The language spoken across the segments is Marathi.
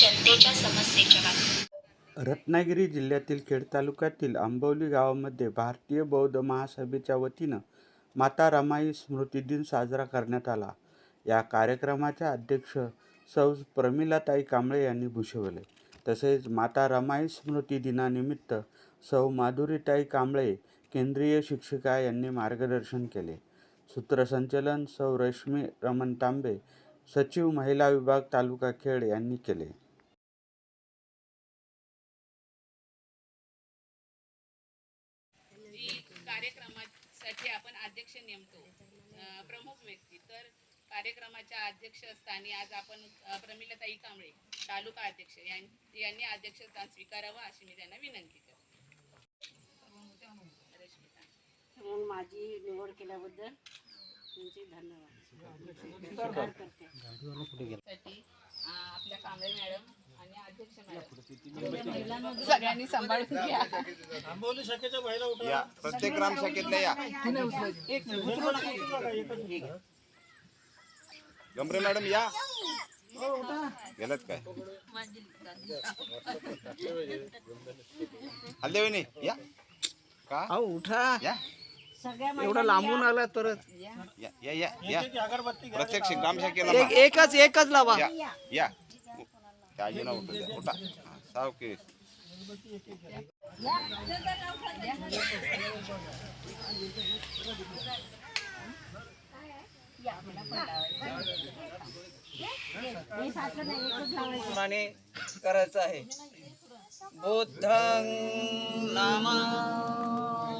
जनतेच्या समस्येच्या रत्नागिरी जिल्ह्यातील खेड तालुक्यातील आंबवली गावामध्ये भारतीय बौद्ध महासभेच्या वतीनं माता रमाई स्मृती दिन साजरा करण्यात आला. या कार्यक्रमाच्या अध्यक्ष सौ. प्रमिलाताई कांबळे यांनी भूषवले. तसेच माता रमाई स्मृती दिनानिमित्त सौ. माधुरीताई कांबळे केंद्रीय शिक्षिका यांनी मार्गदर्शन केले. सूत्रसंचलन सौ. रश्मी रमण तांबे सचिव महिला विभाग तालुका खेड यांनी केले जी कार्यक्रमासाठी आपण अध्यक्ष नेमतो अं, प्रमुख व्यक्ती तर कार्यक्रमाच्या अध्यक्षस्थानी आज आपण प्रमिलाताई कांबळे तालुका अध्यक्ष यांनी अध्यक्षस्थान स्वीकारावं अशी मी त्यांना विनंती करते. माझी निवड केल्याबद्दल तुमचे धन्यवाद. आपल्या कांबळे मॅडम आणि अध्यक्ष मॅडम. सगळ्यांनी सांभाळून घ्या. आंबवली शाखेच्या महिला उठा. या प्रत्येक ग्राम शाखेतल्या या. गमरे मॅडम या. गेलात काय? हल्ले वहिनी या. का? उठा. या. एवढं लांबून आला तर या. या या या. प्रत्येक शाखेला एक एकच एकच लावा. या या. उठू द्या उठा. हा, प्रमाणे करायचं आहे. बुद्धं नमामि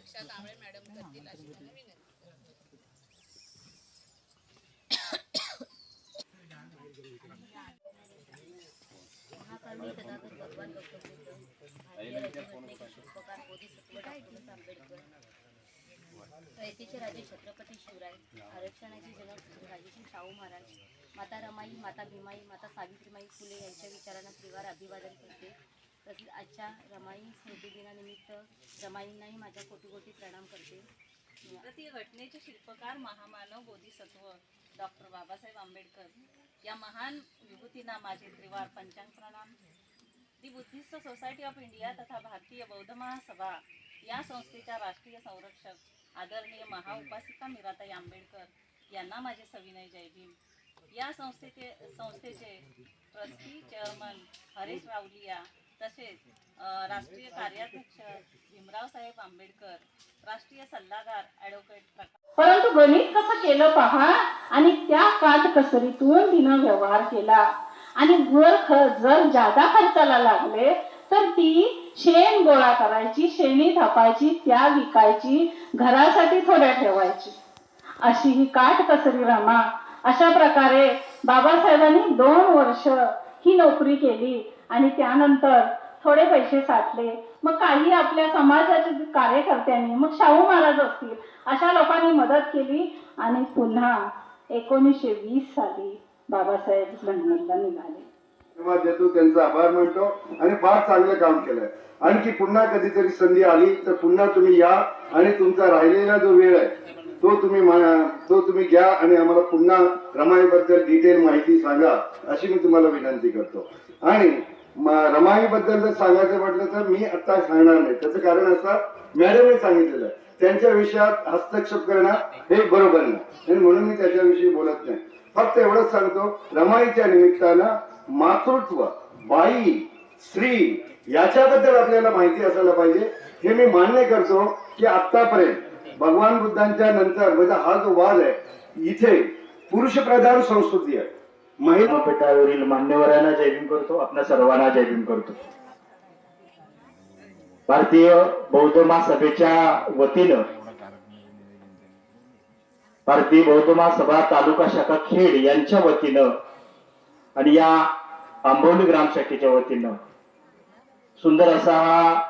अध्यक्षा कांबळे मॅडम करतील अशी मला विनंती. भगवान रयतेचे राजे छत्रपती शिवराय आरक्षणाचे जनक राजेश्री शाहू महाराज माता रमाई माता भीमाई माता सावित्रीमाई फुले यांच्या विचारांना त्रिवार अभिवादन करते. तसेच आजच्या रमाई स्मृती दिनानिमित्त रमाईंनाही माझ्या कोटी कोटी प्रणाम करते. भारतीय घटनेचे शिल्पकार महामानव बोधिसत्व डॉक्टर बाबासाहेब आंबेडकर या महान विभूतींना माझे त्रिवार पंचांग प्रणाम. The Buddhist society of India तथा भारतीय बौद्ध महासभा या संस्थेच्या राष्ट्रीय संरक्षक आदरणीय महाउपासिका मीराताई आंबेडकर यांना माझे सविनय जय भीम. या संस्थेचे संस्थेचे ट्रस्टी चेअरमन हरेश रावलिया तसेच राष्ट्रीय कार्याध्यक्ष भीमराव साहेब आंबेडकर राष्ट्रीय सल्लागार ॲडव्होकेट परंतु गणित कसं केलं पहा? आणि त्या काटकसरीतून तिनं व्यवहार केला. आणि जर जर जादा खर्चाला लागले तर ती शेण गोळा करायची शेणी थापायची त्या विकायची घरासाठी थोड्या ठेवायची. अशी ही काटकसरी रमा. अशा प्रकारे बाबासाहेबांनी दोन वर्ष ही नोकरी केली. आणि त्यानंतर थोडे पैसे साठले. मग काही आपल्या समाजाच्या कार्यकर्त्यांनी मग शाहू महाराज असतील अशा लोकांनी मदत केली आणि पुन्हा एकोणीसशे वीस साली बाबासाहेब लंडनला निघाले. धन्यवाद देतो त्यांचा आभार मानतो आणि फार चांगलं काम केलंय. आणखी पुन्हा कधीतरी संधी आली तर पुन्हा तुम्ही या आणि तुमचा राहिलेला जो वेळ आहे तो तुम्ही तो तुम्ही घ्या आणि आम्हाला पुन्हा रमाईबद्दल डिटेल माहिती सांगा अशी मी तुम्हाला विनंती करतो. आणि रमाई बद्दल जर सांगायचं म्हटलं तर मी आता सांगणार नाही. त्याचं कारण असं मॅडमने सांगितलेलं आहे. त्यांच्या विषयात हस्तक्षेप करणं हे बरोबर नाही. म्हणून मी त्याच्याविषयी बोलत नाही. फक्त एवढंच सांगतो रमाईच्या निमित्तानं मातृत्व बाई स्त्री याच्याबद्दल आपल्याला माहिती असायला पाहिजे. हे मी मान्य करतो की आतापर्यंत भगवान बुद्धांच्या नंतर म्हणजे हा जो वाद आहे इथे पुरुष प्रधान संस्कृती आहे. महिला विद्यापीठावरील मान्यवरांना जयभीम करतो आपल्या सर्वांना जयभीम करतो. भारतीय बौद्ध महासभेच्या वतीनं भारतीय बौद्ध महासभा तालुका शाखा खेड यांच्या वतीनं आणि या आंबोली ग्रामशाखेच्या वतीनं सुंदर असा हा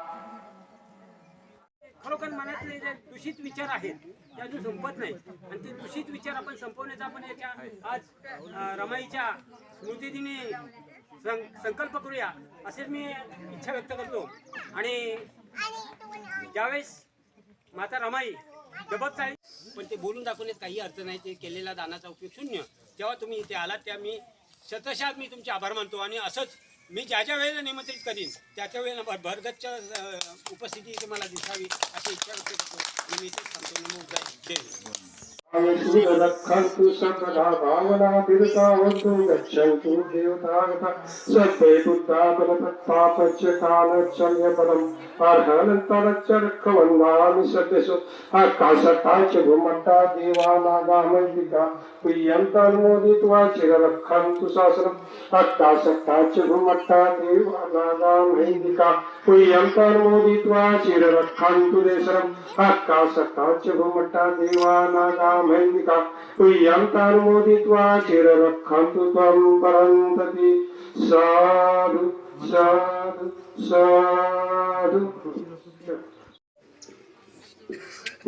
खरोखर मनातले जे दूषित विचार आहेत. ते अजून संपत नाही. आणि ते दूषित विचार आपण संपवण्याचा आपण याच्या आज रमाईच्या स्मृतिदिनी सं- संकल्प करूया असेच मी इच्छा व्यक्त करतो. आणि ज्यावेळेस माता रमाई डबत आहे पण ते बोलून दाखवण्यात काही अर्थ नाही. ते केलेल्या दानाचा उपयोग शून्य. जेव्हा तुम्ही इथे आलात त्या मी शतशात मी तुमचे आभार मानतो आणि असंच मी ज्या ज्या वेळेला निमंत्रित करीन त्या त्या वेळेला भर- भरगतच्या उपस्थिती इथे मला दिसावी अशी इच्छा व्यक्त करतो. मी इथेच सांगतो नमो जय हिंद. रक्षन्तु सर्वदा भावना तीर्थावन्तु गच्छन्तु देवतागता सर्वे बुद्धापदपत्तापच्य कालचर्यपदम् अर्हनन्तरच्च रक्षवन्दामि सत्यसु आकाशताच भूमट्टा देवानागामन्दिका प्रियन्तन्मोदित्वा चिररक्षन्तु शासनम् आकाशताच भूमट्टा देवानागामैदिका प्रियन्तन्मोदित्वा चिररक्षन्तु देशरम् आकाशताच भूमट्टा देवानागामैदिका प्रियन्तानुमोदित्वा चिररक्षन्तु त्वं परन्तति। साधु साधु साधु।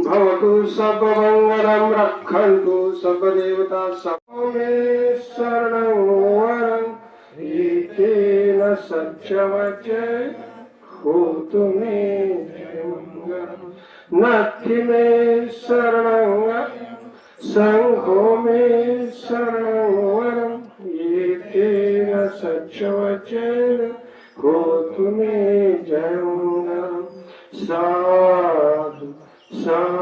भवतु सर्वमङ्गलं रक्षन्तु सर्वदेवता समे शरणं वरं एतेन सत्यवचे होतु मे मङ्गलम् नथि मे शरणं सङ्घो मे शरणं वरं एतेन सत्यवचेन होतु मे जयमङ्गलम् साधु साधु